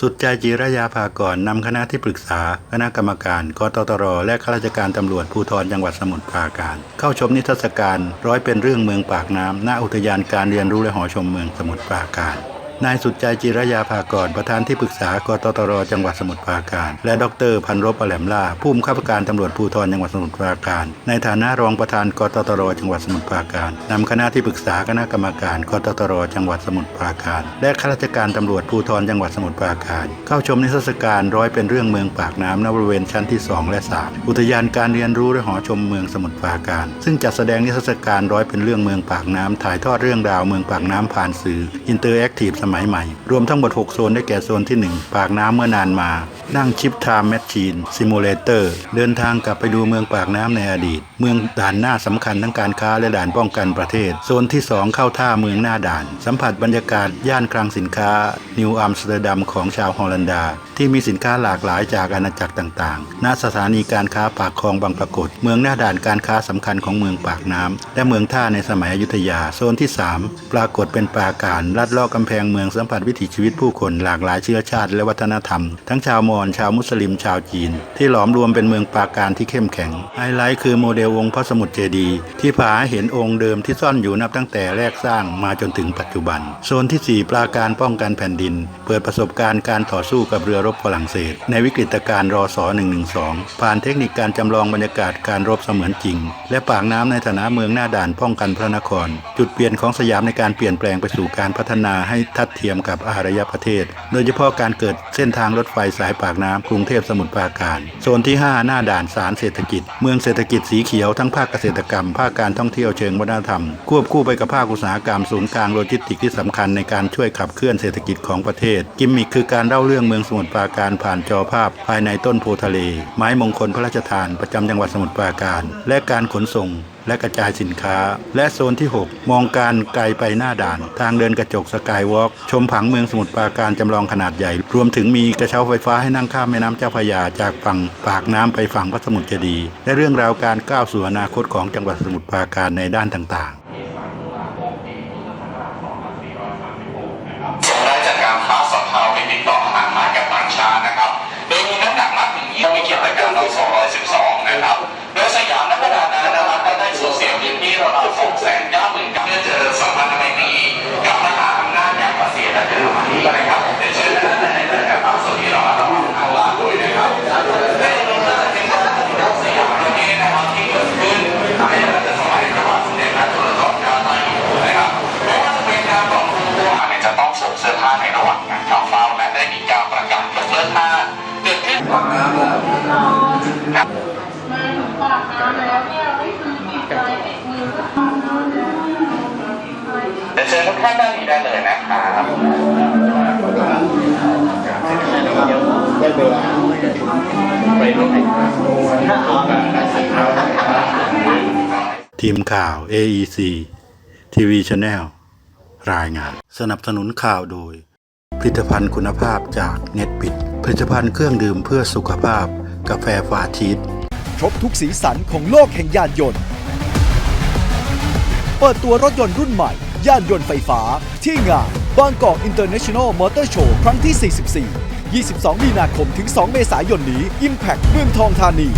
สุดใจจิรยาภากรนำคณะที่ปรึกษา คณะกรรมการกตตร และข้าราชการตำรวจภูธรจังหวัดสมุทรปราการ เข้าชมนิทรรศการร้อยเป็นเรื่องเมืองปากน้ำณอุทยานการเรียนรู้และหอชมเมืองสมุทรปราการ นายสุดใจจิรยาภากรประธานที่ปรึกษากตตรจังหวัดสมุทรปราการ และดรพันรบอแหลมล่าผู้บังคับการตำรวจภูธรจังหวัดสมุทรปราการ ในฐานะรองประธานกตตรจังหวัดสมุทรปราการนำคณะที่ปรึกษาคณะกรรมการกตตรจังหวัดสมุทรปราการ และข้าราชการตำรวจภูธรจังหวัดสมุทรปราการ เข้าชมนิทรรศการร้อยเป็นเรื่องเมืองปากน้ำณบริเวณชั้นที่ 2 และ 3 อุทยานการเรียนรู้และหอชมเมืองสมุทรปราการ ซึ่งจัดแสดงนิทรรศการร้อยเป็นเรื่องเมืองปากน้ำถ่ายทอดเรื่องราวเมืองปากน้ำผ่านสื่ออินเตอร์แอคทีฟสมัยใหม่ รวมทั้งหมด 6 โซนได้แก่โซนที่ 1 ปากน้ำเมื่อนานมา นั่งชิปไทม์แมชชีนซิมูเลเตอร์เดินทางกลับไปดูเมืองปากน้ำในอดีต เมืองด่านหน้าสำคัญทั้งการค้าและด่านป้องกันประเทศ โซนที่ 2 เข้าท่าเมืองหน้าด่าน สัมผัสบรรยากาศย่านคลังสินค้า นิวอัมสเตอร์ดัมของชาวฮอลันดา ที่มีสินค้าหลากหลายจากอาณาจักรต่างๆ ณ สถานีการค้าปากคลองบางปรากฏ เมืองหน้าด่านการค้าสำคัญของเมืองปากน้ำและเมืองท่าในสมัยอยุธยา โซนที่ 3 ปรากฏเป็นปราการลัดลาะกำแพงเมืองสัมผัสวิถีชีวิตผู้คนหลากหลายเชื้อชาติและวัฒนธรรม ทั้งชาวมอญชาวมุสลิมชาวจีน ที่หลอมรวมเป็นเมืองปราการที่เข้มแข็ง ไฮไลท์คือโมเดลองค์พระสมุทรเจดีย์ที่ผาเห็นองค์เดิมที่ซ่อนอยู่นับตั้งแต่แรกสร้างมาจนถึงปัจจุบัน โซนที่ 4 ปราการป้องกันแผ่นดิน เปิดประสบการณ์การต่อสู้กับเรือรบฝรั่งเศส ในวิกฤตการณ์รศ112 ผ่านเทคนิคการจำลองบรรยากาศการรบเสมือนจริง และปากน้ำในฐานะเมืองหน้าด่านป้องกันพระนคร จุดเปลี่ยนของสยามในการเปลี่ยนแปลงไปสู่การพัฒนาให้ทัดเทียมกับอารยประเทศ โดยเฉพาะการเกิดเส้นทางรถไฟสายปากน้ำกรุงเทพสมุทรปราการ โซนที่ 5 หน้าด่านสารเศรษฐกิจ เมืองเศรษฐกิจสีเขียวทั้งภาคเกษตรกรรม ภาคการท่องเที่ยวเชิงวัฒนธรรม ควบคู่ไปกับภาคอุตสาหกรรมศูนย์กลางโลจิสติกส์ที่สำคัญในการช่วยขับเคลื่อนเศรษฐกิจของประเทศ กิมมิคคือการเล่าเรื่องเมืองสมุทรปราการผ่านจอภาพ ภายในต้นโพทะเล ไม้มงคลพระราชทานประจำจังหวัดสมุทรปราการ และการขนส่ง และกระจายสินค้า และโซนที่ 6 มองการไกลไปหน้าด่าน ทางเดินกระจกสกายวอล์กชมผังเมืองสมุทรปราการจำลองขนาดใหญ่ รวมถึงมีกระเช้าไฟฟ้าให้นั่งข้ามแม่น้ำเจ้าพระยาจากฝั่งปากน้ำไปฝั่งพระสมุทรเจดีย์และเรื่องราวการก้าวสู่อนาคตของจังหวัดสมุทรปราการในด้านต่างๆานด้านนี้ได้เลยนะครับทีมข่าว AEC TV Channel รายงาน สนับสนุนข่าวโดย ผลิตภัณฑ์คุณภาพจากเน็ตปิด ผลิตภัณฑ์เครื่องดื่มเพื่อสุขภาพ กาแฟฟาชีสครบทุกสีสันของโลกแห่งยานยนต์ เปิดตัวรถยนต์รุ่นใหม่ ย่านยนต์ไฟฟ้า ที่งานบางกอกอินเตอร์เนชั่นแนลมอเตอร์โชว์ครั้งที่ 44 22 มีนาคมถึง 2 เมษายนนี้ Impact เมืองทองธานี